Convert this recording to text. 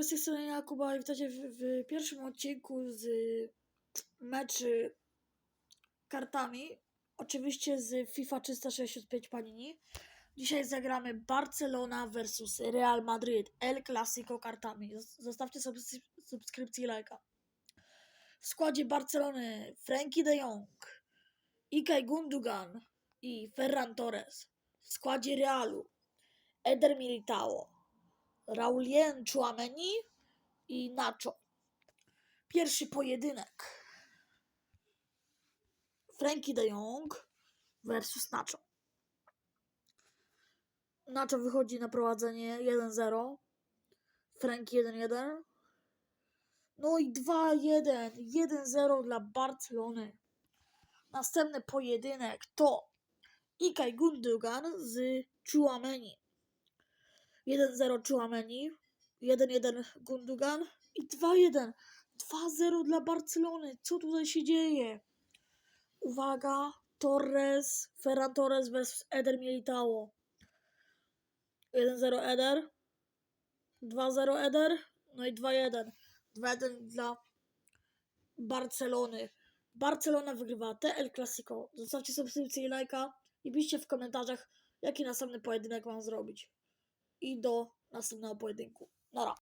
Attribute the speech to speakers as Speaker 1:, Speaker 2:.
Speaker 1: z tej strony Jakuba i witajcie w, w pierwszym odcinku z meczy kartami. Oczywiście z FIFA 365 Panini. Dzisiaj zagramy Barcelona versus Real Madrid. El Clasico kartami. Zos- Zostawcie sobie subskrypcję i lajka. W składzie Barcelony Frankie de Jong, Ikay Gundogan i Ferran Torres. W składzie Realu Eder Militao, Raulien Chouameni i Nacho. Pierwszy pojedynek. Frankie de Jong versus Nacho. Nacho wychodzi na prowadzenie 1-0. Frankie 1-1. No i 2-1. 1-0 dla Barcelony. Następny pojedynek to Ikay Gundogan z Chouameni. 1-0 Chouameni, 1-1 Gundogan i 2-1. 2-0 dla Barcelony. Co tutaj się dzieje? Uwaga, Torres, Ferran Torres vs Eder Militao. 1-0 Eder, 2-0 Eder, no i 2-1. 2-1 dla Barcelony. Barcelona wygrywa TL Clasico. Zostawcie subskrypcję i lajka i piszcie w komentarzach, jaki następny pojedynek mam zrobić i do następnego pojedynku. Nara.